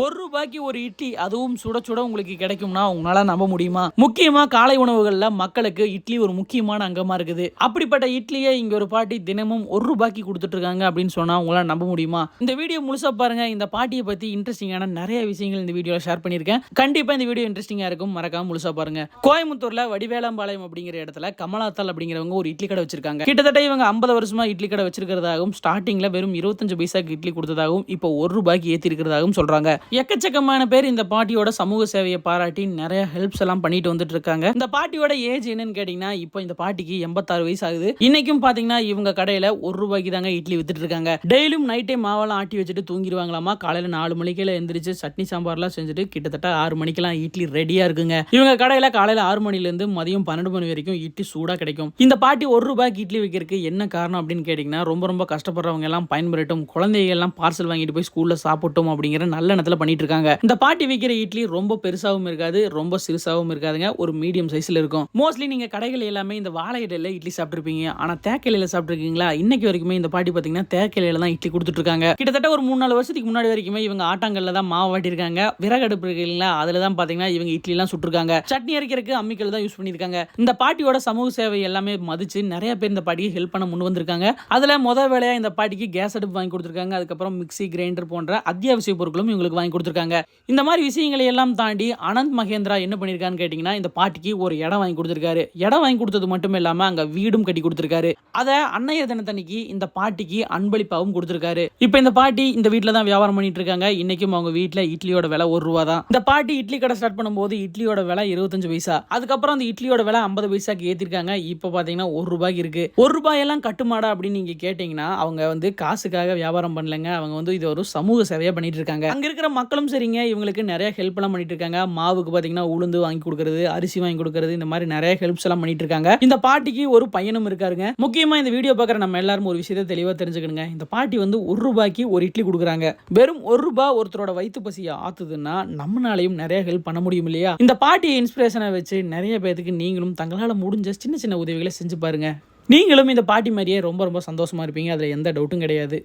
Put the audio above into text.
ஒரு ரூபாய்க்கு ஒரு இட்லி அதுவும் சுட சுட உங்களுக்கு கிடைக்கும்னா உங்களால நம்ப முடியுமா? முக்கியமா காலை உணவுகள்ல மக்களுக்கு இட்லி ஒரு முக்கியமான அங்கமா இருக்குது. அப்படிப்பட்ட இட்லியை இங்க ஒரு பாட்டி தினமும் ஒரு ரூபாய்க்கு கொடுத்துட்டு இருக்காங்க அப்படின்னு சொன்னா உங்களால நம்ப முடியுமா? இந்த வீடியோ முழுசா பாருங்க. இந்த பாட்டியை பத்தி இன்ட்ரெஸ்டிங்கான நிறைய விஷயங்கள் இந்த வீடியோல ஷேர் பண்ணியிருக்கேன். கண்டிப்பா இந்த வீடியோ இன்ட்ரெஸ்டிங்கா இருக்கும். மறக்காம முழுசா பாருங்க. கோயம்புத்தூர்ல வடிவேலம்பாளையம் அப்படிங்கிற இடத்துல கமலாத்தால் அப்படிங்கிறவங்க ஒரு இட்லி கடை வச்சிருக்காங்க. கிட்டத்தட்ட இவங்க ஐம்பது வருஷமா இட்லி கடை வச்சிருக்கிறதாகவும் ஸ்டார்டிங்ல வெறும் இருபத்தஞ்சு பைசாக்கு இட்லி கொடுத்ததாகவும் இப்போ ஒரு ரூபாய்க்கு ஏத்தி இருக்கிறதாகவும் சொல்றாங்க. எக்கச்சக்கமான பேர் இந்த பாட்டியோட சமூக சேவையை பாராட்டி நிறைய ஹெல்ப்ஸ் எல்லாம் பண்ணிட்டு வந்துட்டு இருக்காங்க இந்த பாட்டியோட ஏஜ் என்னன்னு கேட்டீங்கன்னா இப்போ இந்த பாட்டிக்கு எண்பத்தாறு வயசு ஆகுது இன்னைக்கும் பாத்தீங்கன்னா இவங்க கடையில ஒரு ரூபாய்க்கு தாங்க இட்லி வித்துட்டு இருக்காங்க டெய்லியும் நைட்டே மாவெல்லாம் ஆட்டி வச்சுட்டு தூங்கிடுவாங்களாமா? காலையில நாலு மணிக்கெல்லாம் எந்திரிச்சு சட்னி சாம்பார்லாம் செஞ்சுட்டு கிட்டத்தட்ட ஆறு மணிக்கெல்லாம் இட்லி ரெடியா இருக்குங்க. இவங்க கடையில காலையில ஆறு மணில இருந்து மதியம் பன்னெண்டு மணி வரைக்கும் இட்லி சூடா கிடைக்கும். இந்த பாட்டி ஒரு ரூபாய்க்கு இட்லி வைக்கிறதுக்கு என்ன காரணம் அப்படின்னு கேட்டீங்கன்னா ரொம்ப ரொம்ப கஷ்டப்படுறவங்க எல்லாம் பயன்பெறட்டும். குழந்தைகள் எல்லாம் பார்சல் வாங்கிட்டு போய் ஸ்கூல்ல சாப்பிட்டோம் அப்படிங்கிற நல்ல பண்ணிட்டு இருக்காங்க இந்த பாட்டி விற்கிற இட்லி ரொம்ப பெருசாவும் இருக்காது ரொம்ப சிறுசாவும் இருக்காதுங்க. ஒரு மீடியம் சைஸ்ல இருக்கும். மோஸ்ட்லி நீங்க கடைகள் எல்லாமே இந்த வாழை இடையில இட்லி சாப்பிட்டுருப்பீங்க. ஆனா தேக்கையில சாப்பிட்டுருக்கீங்களா? இன்னைக்கு வரைக்குமே இந்த பாட்டி பாத்தீங்கன்னா தேக்கையில தான் இட்லி கொடுத்துட்டு இருக்காங்க கிட்டத்தட்ட ஒரு மூணு நாலு வருஷத்துக்கு முன்னாடி வரைக்குமே இவங்க ஆட்டாங்கல்ல தான் மாவு வாட்டியிருக்காங்க. விறகடுப்பு இருக்கு இல்லைங்களா? அதுல தான் பாத்தீங்கன்னா இவங்க இட்லி எல்லாம் சுட்டுருக்காங்க. சட்னி அரைக்கிறதுக்கு அம்மிக்கல் தான் யூஸ் பண்ணியிருக்காங்க. இந்த பாட்டியோட சமூக சேவை எல்லாமே மதிச்சு நிறைய பேர் இந்த பாட்டிக்கு ஹெல்ப் பண்ண முன் வந்திருக்காங்க. அதுல முத வேலையா இந்த பாட்டிக்கு கேஸ் அடுப்பு வாங்கி கொடுத்துருக்காங்க. அதுக்கப்புறம் மிக்சி கிரைண்டர் போன்ற அத்தியாவசிய பொருட்களும் இவங்களுக்கு வாங்கி கொடுத்துருக்காங்க. இந்த மாதிரி விஷயங்களை எல்லாம் தாண்டி அனந்த் மகேந்திரா என்ன பண்ணியிருக்கான்னு கேட்டிங்கன்னா இந்த பாட்டிக்கு ஒரு இடம் வாங்கி கொடுத்துருக்காரு. இடம் வாங்கி கொடுத்தது மட்டும் இல்லாமல் அங்கே வீடும் கட்டி கொடுத்துருக்காரு. அதை அன்னையர் தினத்தன்னைக்கு இந்த பாட்டிக்கு அன்பளிப்பாகவும் கொடுத்துருக்காரு. இப்போ இந்த பாட்டி இந்த வீட்டில் தான் வியாபாரம் பண்ணிட்டு இருக்காங்க. இன்னைக்கும் அவங்க வீட்டில் இட்லியோட விலை ஒரு ரூபா தான். இந்த பாட்டி இட்லி கடை ஸ்டார்ட் பண்ணும்போது இட்லியோட விலை இருபத்தஞ்சு பைசா. அதுக்கப்புறம் அந்த இட்லியோட விலை ஐம்பது பைசாக்கு ஏற்றிருக்காங்க இப்போ பார்த்தீங்கன்னா ஒரு ரூபாய்க்கு இருக்கு. ஒரு ரூபாயெல்லாம் கட்டுமாடா அப்படின்னு நீங்க கேட்டீங்கன்னா அவங்க வந்து காசுக்காக வியாபாரம் பண்ணலங்க. அவங்க வந்து இது ஒரு சமூக சேவையாக பண்ணிட்டு இருக்காங்க. அங்க இருக்கிற மக்களும் சரிங்க. இவங்களுக்கு நிறைய ஹெல்ப் எல்லாம் பண்ணிட்டு இருக்காங்க. மாவுக்கு பாத்தீங்கன்னா உளுந்து வாங்கி கொடுக்கறது அரிசி வாங்கி கொடுக்கறது இந்த மாதிரி நிறைய ஹெல்ப்ஸ் எல்லாம் பண்ணிட்டு இருக்காங்க. இந்த பாட்டிக்கு ஒரு பையனும் இருக்காருங்க. முக்கியமா இந்த வீடியோ பார்க்குற நம்ம எல்லாரும் ஒரு விஷயத்தை தெளிவா தெரிஞ்சுக்கணுங்க. இந்த பாட்டி வந்து ஒரு ரூபாய்க்கு ஒரு இட்லி கொடுக்குறாங்க. வெறும் ஒரு ரூபாய் ஒருத்தரோட வயிற்று பசியை ஆத்துதுன்னா நம்மளாலையும் நிறைய ஹெல்ப் பண்ண முடியும் இல்லையா? இந்த பாட்டியை இன்ஸ்பிரேஷனை வச்சு நிறைய பேருக்கு நீங்களும் தங்களால முடிஞ்ச சின்ன சின்ன உதவிகளை செஞ்சு பாருங்க. நீங்களும் இந்த பாட்டி மாதிரியே ரொம்ப ரொம்ப சந்தோஷமா இருப்பீங்க. அதுல எந்த டவுட்டும் கிடையாது.